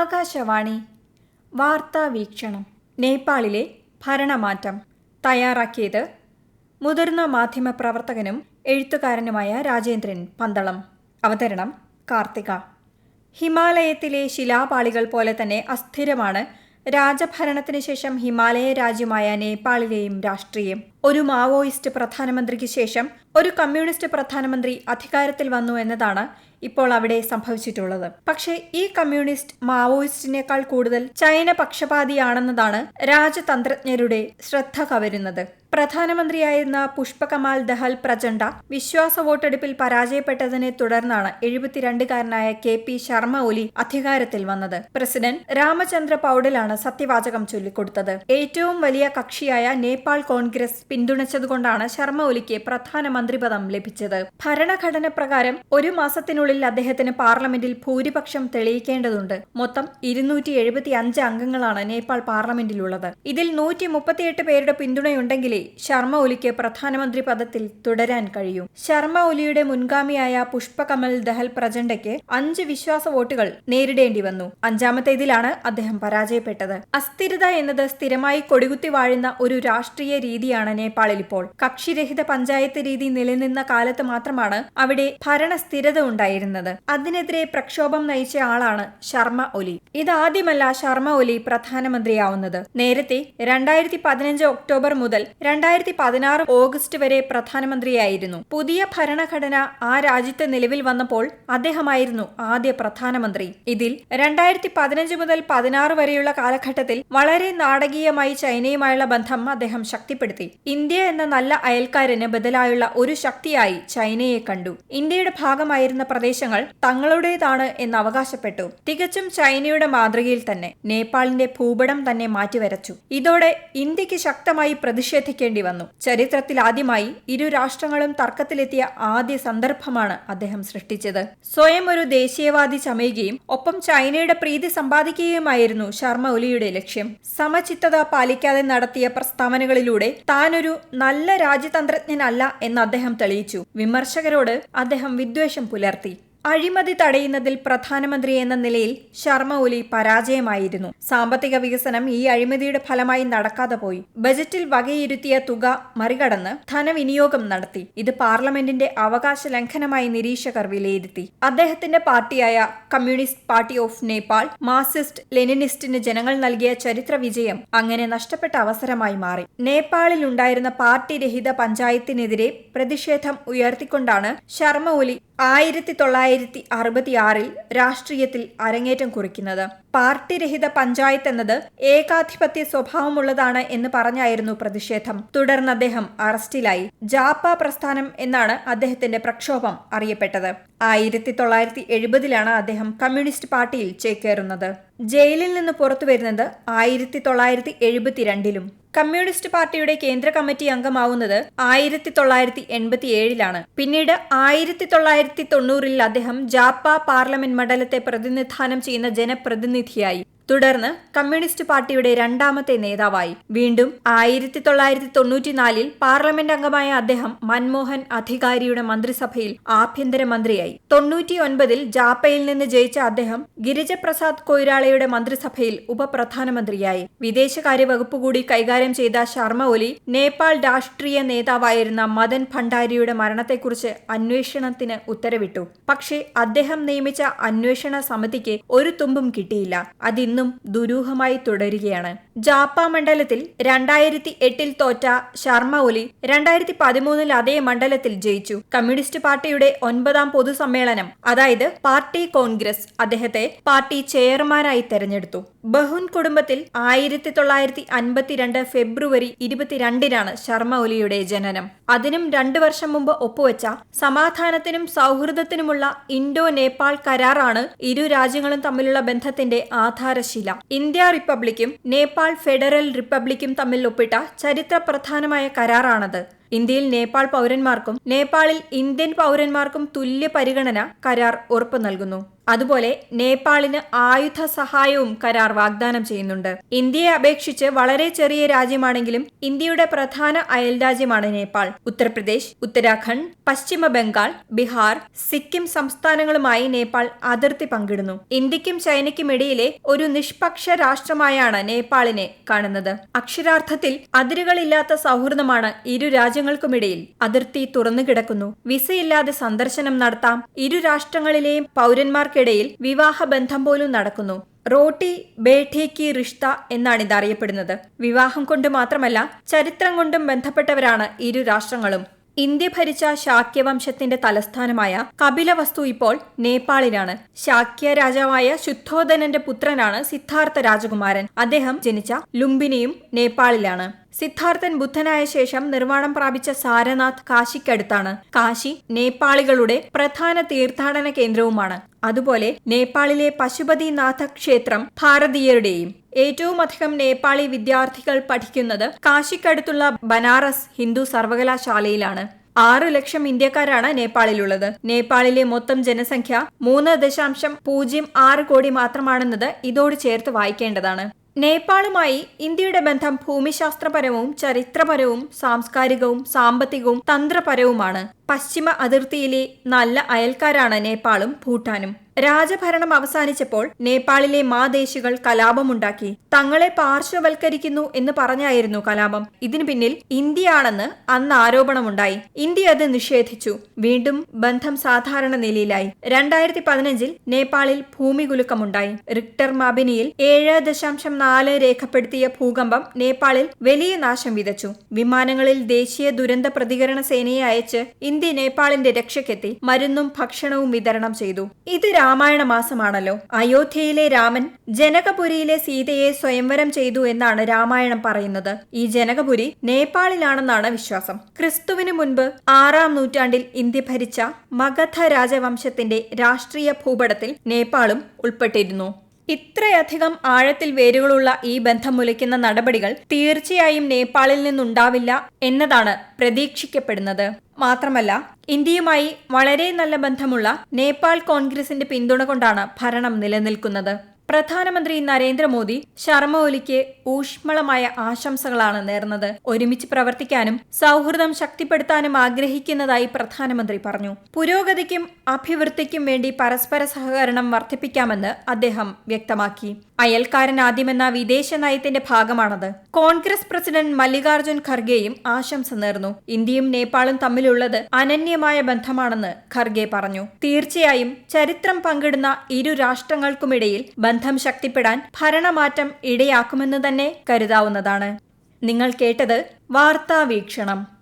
ആകാശവാണി. വാർത്താ വീക്ഷണം. നേപ്പാളിലെ ഭരണമാറ്റം. തയ്യാറാക്കിയത് മുതിർന്ന മാധ്യമപ്രവർത്തകനും എഴുത്തുകാരനുമായ രാജേന്ദ്രൻ പന്തളം. അവതരണം കാർത്തിക. ഹിമാലയത്തിലെ ശിലാപാളികൾ പോലെ തന്നെ അസ്ഥിരമാണ് രാജഭരണത്തിന് ശേഷം ഹിമാലയ രാജ്യമായ നേപ്പാളിലെയും രാഷ്ട്രീയം. ഒരു മാവോയിസ്റ്റ് പ്രധാനമന്ത്രിക്ക് ശേഷം ഒരു കമ്മ്യൂണിസ്റ്റ് പ്രധാനമന്ത്രി അധികാരത്തിൽ വന്നു എന്നതാണ് ഇപ്പോൾ അവിടെ സംഭവിച്ചിട്ടുള്ളത്. പക്ഷേ ഈ കമ്മ്യൂണിസ്റ്റ് മാവോയിസ്റ്റിനേക്കാൾ കൂടുതൽ ചൈന പക്ഷപാതിയാണെന്നതാണ് രാജതന്ത്രജ്ഞരുടെ ശ്രദ്ധ കവരുന്നത്. പ്രധാനമന്ത്രിയായിരുന്ന പുഷ്പകമാൽ ദഹൽ പ്രചണ്ഡ വിശ്വാസ വോട്ടെടുപ്പിൽ പരാജയപ്പെട്ടതിനെ തുടർന്നാണ് എഴുപത്തിരണ്ടുകാരനായ കെ പി ശർമ്മ ഒലി അധികാരത്തിൽ വന്നത്. പ്രസിഡന്റ് രാമചന്ദ്ര പൌഡലാണ് സത്യവാചകം ചൊല്ലിക്കൊടുത്തത്. ഏറ്റവും വലിയ കക്ഷിയായ നേപ്പാൾ കോൺഗ്രസ് പിന്തുണച്ചതുകൊണ്ടാണ് ശർമ്മ ഒലിക്ക് പ്രധാനമന്ത്രി പദം ലഭിച്ചത്. ഭരണഘടന പ്രകാരം ഒരു മാസത്തിനുള്ളിൽ അദ്ദേഹത്തിന് പാർലമെന്റിൽ ഭൂരിപക്ഷം തെളിയിക്കേണ്ടതുണ്ട്. മൊത്തം ഇരുന്നൂറ്റി എഴുപത്തി അഞ്ച് അംഗങ്ങളാണ് നേപ്പാൾ പാർലമെന്റിലുള്ളത്. ഇതിൽ നൂറ്റി മുപ്പത്തിയെട്ട് പേരുടെ പിന്തുണയുണ്ടെങ്കിലേ ശർമ്മ ഒലിക്ക് പ്രധാനമന്ത്രി പദത്തിൽ തുടരാൻ കഴിയും. ശർമ്മ ഒലിയുടെ മുൻഗാമിയായ പുഷ്പകമൽ ദഹൽ പ്രചണ്ഡയ്ക്ക് അഞ്ച് വിശ്വാസ വോട്ടുകൾ നേരിടേണ്ടി വന്നു. അഞ്ചാമത്തേതിലാണ് അദ്ദേഹം പരാജയപ്പെട്ടത്. അസ്ഥിരത എന്നത് സ്ഥിരമായി കൊടികുത്തി വാഴുന്ന ഒരു രാഷ്ട്രീയ രീതിയാണ് നേപ്പാളിൽ ഇപ്പോൾ കക്ഷിരഹിത പഞ്ചായത്ത് രീതി നിലനിന്ന കാലത്ത് മാത്രമാണ് അവിടെ ഭരണ സ്ഥിരത ഉണ്ടായിരുന്നത്. അതിനെതിരെ പ്രക്ഷോഭം നയിച്ച ആളാണ് ശർമ്മ ഒലി. ഇതാദ്യമല്ല ശർമ്മ ഒലി പ്രധാനമന്ത്രിയാവുന്നത്. നേരത്തെ രണ്ടായിരത്തി പതിനഞ്ച് ഒക്ടോബർ മുതൽ രണ്ടായിരത്തി പതിനാറ് ഓഗസ്റ്റ് വരെ പ്രധാനമന്ത്രിയായിരുന്നു. പുതിയ ഭരണഘടന ആ രാജ്യത്ത് നിലവിൽ വന്നപ്പോൾ അദ്ദേഹമായിരുന്നു ആദ്യ പ്രധാനമന്ത്രി. ഇതിൽ രണ്ടായിരത്തി പതിനഞ്ച് മുതൽ പതിനാറ് വരെയുള്ള കാലഘട്ടത്തിൽ വളരെ നാടകീയമായി ചൈനയുമായുള്ള ബന്ധം അദ്ദേഹം ശക്തിപ്പെടുത്തി. ഇന്ത്യ എന്ന നല്ല അയൽക്കാരന് ബദലായുള്ള ഒരു ശക്തിയായി ചൈനയെ കണ്ടു. ഇന്ത്യയുടെ ഭാഗമായിരുന്ന പ്രദേശങ്ങൾ തങ്ങളുടേതാണ് എന്ന് അവകാശപ്പെട്ടു. തികച്ചും ചൈനയുടെ മാതൃകയിൽ തന്നെ നേപ്പാളിന്റെ ഭൂപടം തന്നെ മാറ്റിവരച്ചു. ഇതോടെ ഇന്ത്യയ്ക്ക് ശക്തമായി പ്രതിഷേധിക്കേണ്ടി വന്നു. ചരിത്രത്തിൽ ആദ്യമായി ഇരു രാഷ്ട്രങ്ങളും തർക്കത്തിലെത്തിയ ആദ്യ സന്ദർഭമാണ് അദ്ദേഹം സൃഷ്ടിച്ചത്. സ്വയം ഒരു ദേശീയവാദി ചമയുകയും ഒപ്പം ചൈനയുടെ പ്രീതി സമ്പാദിക്കുകയുമായിരുന്നു ശർമ്മ ഒലിയുടെ ലക്ഷ്യം. സമചിത്തത പാലിക്കാതെ നടത്തിയ പ്രസ്താവനകളിലൂടെ താനൊരു നല്ല രാജ്യതന്ത്രജ്ഞനല്ല എന്ന് അദ്ദേഹം തെളിയിച്ചു. വിമർശകരോട് അദ്ദേഹം വിദ്വേഷം പുലർത്തി. അഴിമതി തടയുന്നതിൽ പ്രധാനമന്ത്രി എന്ന നിലയിൽ ശർമ്മ ഒലി പരാജയമായിരുന്നു. സാമ്പത്തിക വികസനം ഈ അഴിമതിയുടെ ഫലമായി നടക്കാതെ പോയി. ബജറ്റിൽ വകയിരുത്തിയ തുക മറികടന്ന് ധനവിനിയോഗം നടത്തി. ഇത് പാർലമെന്റിന്റെ അവകാശ ലംഘനമായി നിരീക്ഷകർ വിലയിരുത്തി. അദ്ദേഹത്തിന്റെ പാർട്ടിയായ communist party of Nepal Marxist ലെനിനിസ്റ്റിന് ജനങ്ങൾ നൽകിയ ചരിത്ര വിജയം അങ്ങനെ നഷ്ടപ്പെട്ട അവസരമായി മാറി. നേപ്പാളിൽ ഉണ്ടായിരുന്ന പാർട്ടി രഹിത പഞ്ചായത്തിനെതിരെ പ്രതിഷേധം ഉയർത്തിക്കൊണ്ടാണ് ശർമ്മ ഒലി ആയിരത്തി തൊള്ളായിരത്തി അറുപത്തിയാറിൽ രാഷ്ട്രീയത്തിൽ അരങ്ങേറ്റം കുറിക്കുന്നത്. പാർട്ടി രഹിത പഞ്ചായത്ത് എന്നത് ഏകാധിപത്യ സ്വഭാവമുള്ളതാണ് എന്ന് പറഞ്ഞായിരുന്നു പ്രതിഷേധം. തുടർന്ന് അദ്ദേഹം അറസ്റ്റിലായി. ജാപ്പ പ്രസ്ഥാനം എന്നാണ് അദ്ദേഹത്തിന്റെ പ്രക്ഷോഭം അറിയപ്പെട്ടത്. ആയിരത്തി തൊള്ളായിരത്തി എഴുപതിലാണ് അദ്ദേഹം കമ്മ്യൂണിസ്റ്റ് പാർട്ടിയിൽ ചേക്കേറുന്നത്. ജയിലിൽ നിന്ന് പുറത്തു വരുന്നത് ആയിരത്തി തൊള്ളായിരത്തി എഴുപത്തിരണ്ടിലും കമ്മ്യൂണിസ്റ്റ് പാർട്ടിയുടെ കേന്ദ്ര കമ്മിറ്റി അംഗമാവുന്നത് ആയിരത്തി തൊള്ളായിരത്തി എൺപത്തി ഏഴിലാണ് പിന്നീട് ആയിരത്തി തൊള്ളായിരത്തി തൊണ്ണൂറിൽ അദ്ദേഹം ജാപ്പ പാർലമെന്റ് മണ്ഡലത്തെ പ്രതിനിധാനം ചെയ്യുന്ന ജനപ്രതിനിധിയായി. തുടർന്ന് കമ്മ്യൂണിസ്റ്റ് പാർട്ടിയുടെ രണ്ടാമത്തെ നേതാവായി. വീണ്ടും ആയിരത്തി തൊള്ളായിരത്തി തൊണ്ണൂറ്റിനാലിൽ പാർലമെന്റ് അംഗമായ അദ്ദേഹം മൻമോഹൻ അധികാരിയുടെ മന്ത്രിസഭയിൽ ആഭ്യന്തരമന്ത്രിയായി. തൊണ്ണൂറ്റി ഒൻപതിൽ ജാപ്പയിൽ നിന്ന് ജയിച്ച അദ്ദേഹം ഗിരിജപ്രസാദ് കൊയ്രാളയുടെ മന്ത്രിസഭയിൽ ഉപപ്രധാനമന്ത്രിയായി. വിദേശകാര്യ വകുപ്പ് കൂടി കൈകാര്യം ചെയ്ത ശർമ്മ ഒലി നേപ്പാൾ രാഷ്ട്രീയ നേതാവായിരുന്ന മദൻ ഭണ്ഡാരിയുടെ മരണത്തെക്കുറിച്ച് അന്വേഷണത്തിന് ഉത്തരവിട്ടു. പക്ഷേ അദ്ദേഹം നിയമിച്ച അന്വേഷണ സമിതിക്ക് ഒരു തുമ്പും കിട്ടിയില്ല. അതിന്നും ദുരൂഹമായി തുടരുകയാണ്. ജാപ്പ മണ്ഡലത്തിൽ രണ്ടായിരത്തി എട്ടിൽ തോറ്റ ശർമ്മ ഒലി രണ്ടായിരത്തി പതിമൂന്നിൽ അതേ മണ്ഡലത്തിൽ ജയിച്ചു. കമ്മ്യൂണിസ്റ്റ് പാർട്ടിയുടെ ഒൻപതാം പൊതുസമ്മേളനം അതായത് പാർട്ടി കോൺഗ്രസ് അദ്ദേഹത്തെ പാർട്ടി ചെയർമാനായി തെരഞ്ഞെടുത്തു. ബഹുൻ കുടുംബത്തിൽ ആയിരത്തി തൊള്ളായിരത്തി അൻപത്തിരണ്ട് ഫെബ്രുവരി ഇരുപത്തിരണ്ടിനാണ് ശർമ്മ ഒലിയുടെ ജനനം. അതിനും രണ്ടു വർഷം മുമ്പ് ഒപ്പുവെച്ച സമാധാനത്തിനും സൗഹൃദത്തിനുമുള്ള ഇൻഡോ നേപ്പാൾ കരാറാണ് ഇരു രാജ്യങ്ങളും തമ്മിലുള്ള ബന്ധത്തിന്റെ ആധാരശില ഇന്ത്യ റിപ്പബ്ലിക്കും നേപ്പാൾ ഫെഡറൽ റിപ്പബ്ലിക്കും തമ്മിൽ ഒപ്പിട്ട ചരിത്ര പ്രധാനമായ കരാറാണത്. ഇന്ത്യയിൽ നേപ്പാൾ പൗരന്മാർക്കും നേപ്പാളിൽ ഇന്ത്യൻ പൗരന്മാർക്കും തുല്യ പരിഗണന കരാർ ഉറപ്പു നൽകുന്നു. അതുപോലെ നേപ്പാളിന് ആയുധ സഹായവും കരാർ വാഗ്ദാനം ചെയ്യുന്നുണ്ട്. ഇന്ത്യയെ അപേക്ഷിച്ച് വളരെ ചെറിയ രാജ്യമാണെങ്കിലും ഇന്ത്യയുടെ പ്രധാന അയൽ രാജ്യമാണ് നേപ്പാൾ. ഉത്തർപ്രദേശ് ഉത്തരാഖണ്ഡ് പശ്ചിമ ബംഗാൾ ബീഹാർ സിക്കിം സംസ്ഥാനങ്ങളുമായി നേപ്പാൾ അതിർത്തി പങ്കിടുന്നു. ഇന്ത്യക്കും ചൈനയ്ക്കും ഇടയിലെ ഒരു നിഷ്പക്ഷ രാഷ്ട്രമായാണ് നേപ്പാളിനെ കാണുന്നത്. അക്ഷരാർത്ഥത്തിൽ അതിരുകളില്ലാത്ത സൗഹൃദമാണ് ഇരു രാജ്യങ്ങൾക്കുമിടയിൽ അതിർത്തി തുറന്നു കിടക്കുന്നു വിസയില്ലാതെ സന്ദർശനം നടത്താം. ഇരു രാഷ്ട്രങ്ങളിലെയും പൗരന്മാർക്കിടയിൽ വിവാഹബന്ധം പോലും നടക്കുന്നു. റോട്ടി ബേഠേക്ക് റിഷ്ത എന്നാണ് ഇത് അറിയപ്പെടുന്നത് വിവാഹം കൊണ്ട് മാത്രമല്ല ചരിത്രം കൊണ്ടും ബന്ധപ്പെട്ടവരാണ് ഇരു രാഷ്ട്രങ്ങളും. ഇന്ത്യ ഭരിച്ച ശാക്യവംശത്തിന്റെ തലസ്ഥാനമായ കപിലവസ്തു ഇപ്പോൾ നേപ്പാളിലാണ്. ശാക്യ രാജാവായ ശുദ്ധോധനന്റെ പുത്രനാണ് സിദ്ധാർത്ഥ രാജകുമാരൻ. അദ്ദേഹം ജനിച്ച ലുംബിനിയും നേപ്പാളിലാണ്. സിദ്ധാർത്ഥൻ ബുദ്ധനായ ശേഷം നിർമ്മാണം പ്രാപിച്ച സാരനാഥ് കാശിക്കടുത്താണ്. കാശി നേപ്പാളികളുടെ പ്രധാന തീർത്ഥാടന കേന്ദ്രവുമാണ്. അതുപോലെ നേപ്പാളിലെ പശുപതിനാഥ ക്ഷേത്രം ഭാരതീയരുടെയും ഏറ്റവും അധികം നേപ്പാളി വിദ്യാർത്ഥികൾ പഠിക്കുന്നത് കാശിക്കടുത്തുള്ള ബനാറസ് ഹിന്ദു സർവകലാശാലയിലാണ്. ആറ് ലക്ഷം ഇന്ത്യക്കാരാണ് നേപ്പാളിലുള്ളത്. നേപ്പാളിലെ മൊത്തം ജനസംഖ്യ മൂന്ന് ദശാംശം പൂജ്യം ആറ് കോടി മാത്രമാണെന്നത് ഇതോട് ചേർത്ത് വായിക്കേണ്ടതാണ്. നേപ്പാളുമായി ഇന്ത്യയുടെ ബന്ധം ഭൂമിശാസ്ത്രപരവും ചരിത്രപരവും സാംസ്കാരികവും സാമ്പത്തികവും തന്ത്രപരവുമാണ്. പശ്ചിമ അതിർത്തിയിലെ നല്ല അയൽക്കാരാണ് നേപ്പാളും ഭൂട്ടാനും. രാജഭരണം അവസാനിച്ചപ്പോൾ നേപ്പാളിലെ മാദേശികൾ കലാപമുണ്ടാക്കി. തങ്ങളെ പാർശ്വവൽക്കരിക്കുന്നു എന്ന് പറഞ്ഞായിരുന്നു കലാപം. ഇതിനു പിന്നിൽ ഇന്ത്യയാണെന്ന് അന്ന് ആരോപണമുണ്ടായി. ഇന്ത്യ അത് നിഷേധിച്ചു. വീണ്ടും ബന്ധം സാധാരണ നിലയിലായി. രണ്ടായിരത്തി പതിനഞ്ചിൽ നേപ്പാളിൽ ഭൂമികുലുക്കമുണ്ടായി. റിക്ടർ മാബിനിയിൽ ഏഴ് ദശാംശം നാല് രേഖപ്പെടുത്തിയ ഭൂകമ്പം നേപ്പാളിൽ വലിയ നാശം വിതച്ചു. വിമാനങ്ങളിൽ ദേശീയ ദുരന്ത പ്രതികരണ സേനയെ അയച്ച് ഇന്ത്യ നേപ്പാളിന്റെ രക്ഷയ്ക്കെത്തി മരുന്നും ഭക്ഷണവും വിതരണം ചെയ്തു. ഇത് രാമായണ മാസമാണല്ലോ. അയോധ്യയിലെ രാമൻ ജനകപുരിയിലെ സീതയെ സ്വയംവരം ചെയ്തു എന്നാണ് രാമായണം പറയുന്നത്. ഈ ജനകപുരി നേപ്പാളിലാണെന്നാണ് വിശ്വാസം. ക്രിസ്തുവിന് മുൻപ് ആറാം നൂറ്റാണ്ടിൽ ഇന്ത്യ ഭരിച്ച മഗധ രാജവംശത്തിന്റെ രാഷ്ട്രീയ ഭൂപടത്തിൽ നേപ്പാളും ഉൾപ്പെട്ടിരുന്നു. ഇത്രയധികം ആഴത്തിൽ വേരുകളുള്ള ഈ ബന്ധം മുലയ്ക്കുന്ന നടപടികൾ തീർച്ചയായും നേപ്പാളിൽ നിന്നുണ്ടാവില്ല എന്നതാണ് പ്രതീക്ഷിക്കപ്പെടുന്നത്. മാത്രമല്ല ഇന്ത്യയുമായി വളരെ നല്ല ബന്ധമുള്ള നേപ്പാൾ കോൺഗ്രസിന്റെ പിന്തുണ കൊണ്ടാണ് ഭരണം നിലനിൽക്കുന്നത്. പ്രധാനമന്ത്രി നരേന്ദ്രമോദി ശർമ്മ ഒലിക്ക് ഊഷ്മളമായ ആശംസകളാണ് നേർന്നത്. ഒരുമിച്ച് പ്രവർത്തിക്കാനും സൗഹൃദം ശക്തിപ്പെടുത്താനും ആഗ്രഹിക്കുന്നതായി പ്രധാനമന്ത്രി പറഞ്ഞു. പുരോഗതിക്കും അഭിവൃദ്ധിക്കും വേണ്ടി പരസ്പര സഹകരണം വർദ്ധിപ്പിക്കാമെന്ന് അദ്ദേഹം വ്യക്തമാക്കി. അയൽക്കാരൻ ആദ്യമെന്ന വിദേശ നയത്തിന്റെ ഭാഗമാണത്. കോൺഗ്രസ് പ്രസിഡന്റ് മല്ലികാർജുൻ ഖർഗെയും ആശംസ നേർന്നു. ഇന്ത്യയും നേപ്പാളും തമ്മിലുള്ളത് അനന്യമായ ബന്ധമാണെന്ന് ഖർഗെ പറഞ്ഞു. തീർച്ചയായും ചരിത്രം പങ്കിടുന്ന ഇരു രാഷ്ട്രങ്ങൾക്കുമിടയിൽ ബന്ധം ശക്തിപ്പെടാൻ ഭരണമാറ്റം ഇടയാക്കുമെന്ന് തന്നെ കരുതാവുന്നതാണ്. നിങ്ങൾ കേട്ടത് വാർത്താ വീക്ഷണം